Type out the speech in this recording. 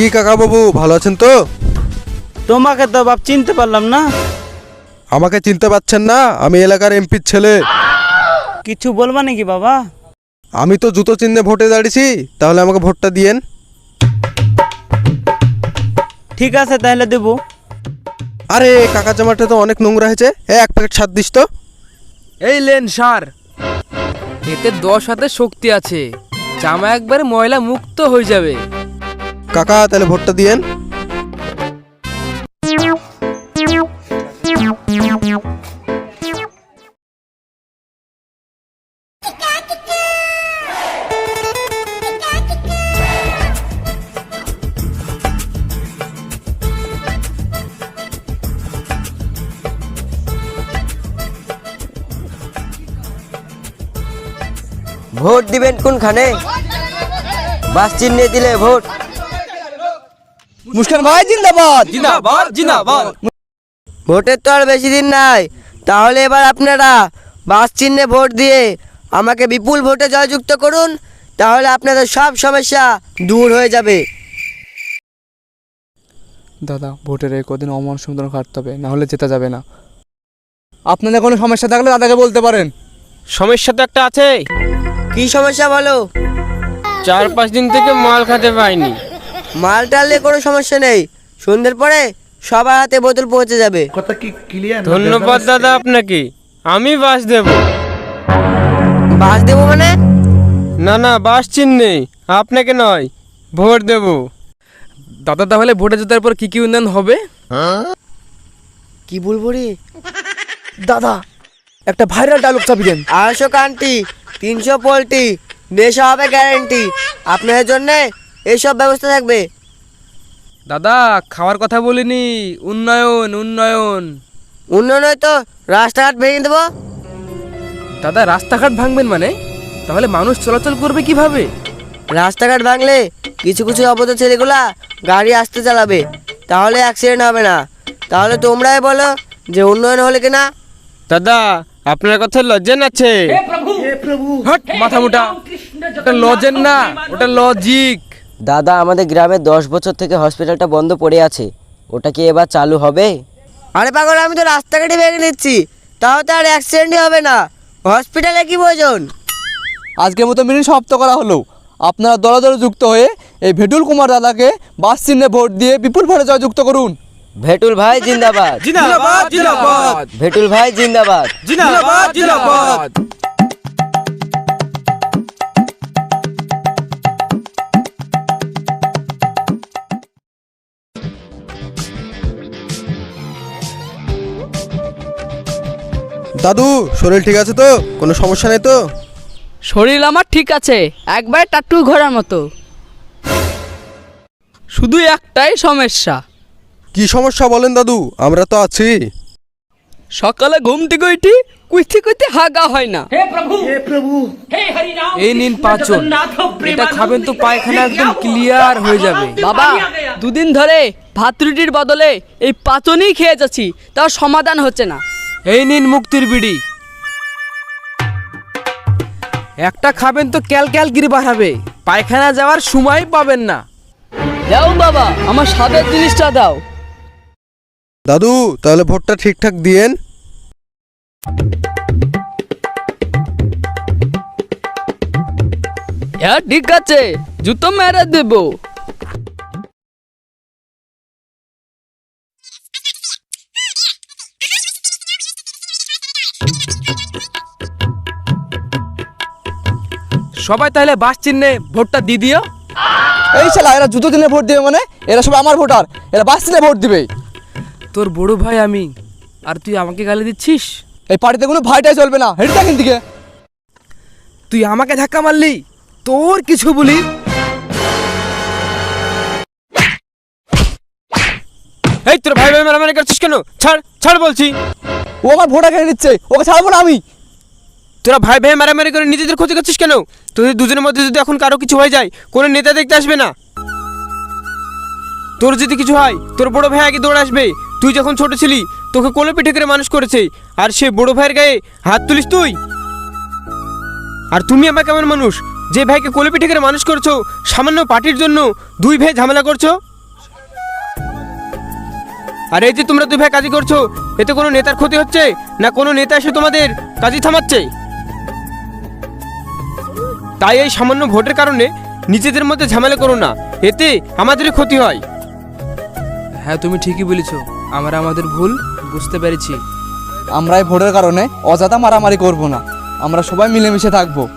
কি কাকা বাবু ভালো আছেন তো? তোমাকে তো বাপ চিনতে পারলাম না। আমাকে চিনতে পারছেন না আমি এলাকার এমপির ছেলে। কিছু বলবা নাকি বাবা? আমি তো জুতো চিহ্নে ভোটে দাঁড়িয়েছি তাহলে আমাকে ভোটটা দিয়েন। ঠিক আছে তাহলে দেবো। আরে কাকা জামাটা তো অনেক নোংরা হয়েছে। এ এক প্যাকেট সার দিস তো। এই লেন সার। এতে দশ হাতে শক্তি আছে। জামা একবারে ময়লা মুক্ত হয়ে যাবে। কাকা তাহলে ভোটটা দিয়েন ভোট দিবেন কোনখানে? বাস চিহ্নে দিলে ভোট। মুস্কান ভাই জিন্দাবাদ। জিন্দাবাদ জিন্দাবাদ। ভোটের তো আর বেশি দিন নাই। তাহলে এবার আপনারা বাস চিহ্নে ভোট দিয়ে আমাকে বিপুল ভোটে জয়যুক্ত করুন তাহলে আপনাদের সব সমস্যা দূর হয়ে যাবে। দাদা ভোটের এই কদিন অমন সুন্দর কাটতে হবে না হলে যেতে যাবে না। আপনাদের কোনো সমস্যা থাকলে দাদাকে বলতে পারেন। সমস্যা তো একটা আছে কি সমস্যা বলো? চার পাঁচ দিন থেকে মাল খেতে পাইনি। মাল টাললে কোনো সমস্যা নেই। সন্ধ্যের পরে সবার হাতে বোতল পৌঁছে যাবে। কথা কি ক্লিয়ার ধন্যবাদ দাদা আপনাকে। আমি বাস দেব। বাস দেবো মানে? না না বাস চিহ্নে। আপনাকে নয় ভোট দেব। দাদা তাহলে ভোটে জেতার পর কি কি উন্নয়ন হবে? কি বলব রে? দাদা একটা ভাইরাল ডায়লগ চাপি দেন। আড়াইশো কান্টি তিনশো পোলট্রি নেশা হবে গ্যারেন্টি আপনাদের জন্যে এইসব ব্যবস্থা থাকবে। দাদা খাওয়ার কথা বলিনি। উন্নয়ন উন্নয়ন। উন্নয়ন হয়তো রাস্তাঘাট ভেঙে দেবো। দাদা রাস্তাঘাট ভাঙবেন মানে? তাহলে মানুষ চলাচল করবে কীভাবে? রাস্তাঘাট ভাঙলে কিছু কিছু অবৈধ ছেলেগুলা গাড়ি আসতে চালাবে। তাহলে অ্যাক্সিডেন্ট হবে না। তাহলে তোমরাই বলো যে উন্নয়ন হলে কিনা। দাদা আপনার কথা লজ্জা আছে হট মাথা মোটা। ওটা লজেন না ওটা লজিক দাদা আমাদের গ্রামে দশ বছর থেকে হসপিটালটা বন্ধ পড়ে আছে। ওটা কি এবার চালু হবে? আরে পাগল আমি তো রাস্তাঘাটে ভেঙে নিচ্ছি। তাও তো আর অ্যাক্সিডেন্টই হবে না। হসপিটালে কি প্রয়োজন? আজকের মতো মিটিং সমাপ্ত করা হলো। আপনারা দলে দলে যুক্ত হয়ে এই ভেটুল কুমার দাদাকে বাস চিহ্নে ভোট দিয়ে বিপুল ভোটে জয়যুক্ত করুন। ভেটুল ভাই জিন্দাবাদ। জিন্দাবাদ জিন্দাবাদ। ভেটুল ভাই জিন্দাবাদ। জিন্দাবাদ জিন্দাবাদ। দাদু শরীর ঠিক আছে তো? কোনো সমস্যা নেই তো? শরীর আমার ঠিক আছে একবার টাট্টু ঘোরার মতো। শুধু একটাই সমস্যা। কি সমস্যা বলেন দাদু আমরা তো আছি। সকালে ঘুম থেকে উঠি কুইতে কুইতে হাগা হয় না। হে প্রভু! হে প্রভু! হে হরিনাম এই নিন পাঁচন এটা খাবেন তো পায়খানা একদম ক্লিয়ার হয়ে যাবে। বাবা দুদিন ধরে ভাত রুটির বদলে এই পাচনই খেয়ে যাচ্ছি তাও সমাধান হচ্ছে না। এই নিন মুক্তির বিড়ি। একটা খাবেন তো ক্যাল ক্যাল গিরি বাড়াবে। পায়খানা যাওয়ার সময় পাবেন না। দাও বাবা আমার স্বাদের জিনিসটা দাও। দাদু তাহলে ভোটটা ঠিকঠাক দিয়েন। হ্যাঁ ঠিক আছে জুতো মেরে দেবো। সবাই তাহলে বাস চিহ্নে ভোটটা দিয়ে দিও। এই ছেলে এরা জুতো চিহ্নে ভোট দেবে মানে? এরা সব আমার ভোটার। এরা বাস চিহ্নে ভোট দিবে। তোর বড় ভাই আমি। আর তুই আমাকে গালি দিচ্ছিস? এই পার্টিতে কোনো ভাইটাই চলবে না। হেঁটে থাকেন দিকে তুই আমাকে ধাক্কা মারলি? তোর কিছু বলি? এই তোর ভাই ভাই মারামারি করছিস কেন? ছাড় ছাড় বলছি। ও আমার ভোটা কেড়ে নিচ্ছে। ওকে ছাড়বো না আমি। তোরা ভাই ভাই মারামারি করে নিজেদের ক্ষতি করছিস কেন? তোদের দুজনের মধ্যে যদি এখন কারও কিছু হয়ে যায়, কোনো নেতা দেখতে আসবে না। তোর যদি কিছু হয়, তোর বড় ভাই আগে দৌড় আসবে। তুই যখন ছোট ছিলি, তোকে কোলে পিঠে করে মানুষ করেছে। আর সে বড় ভাইয়ের গায়ে হাত তুলিস তুই? আর তুমি আমার কেমন মানুষ? যে ভাইকে কোলে পিঠে করে মানুষ করছ, সামান্য পার্টির জন্য দুই ভাই ঝামেলা করছ? আর এই যে তোমরা দুই ভাই কাজই করছ, এতে কোনো নেতার ক্ষতি হচ্ছে? না কোনো নেতা এসে তোমাদের কাজই থামাচ্ছে? তাই এই সামান্য ভোটের কারণে নিজেদের মধ্যে ঝামেলা করো না। এতে আমাদেরই ক্ষতি হয়। হ্যাঁ তুমি ঠিকই বলেছ। আমরা আমাদের ভুল বুঝতে পেরেছি। আমরা এই ভোটের কারণে অযথা মারামারি করব না। আমরা সবাই মিলেমিশে থাকব।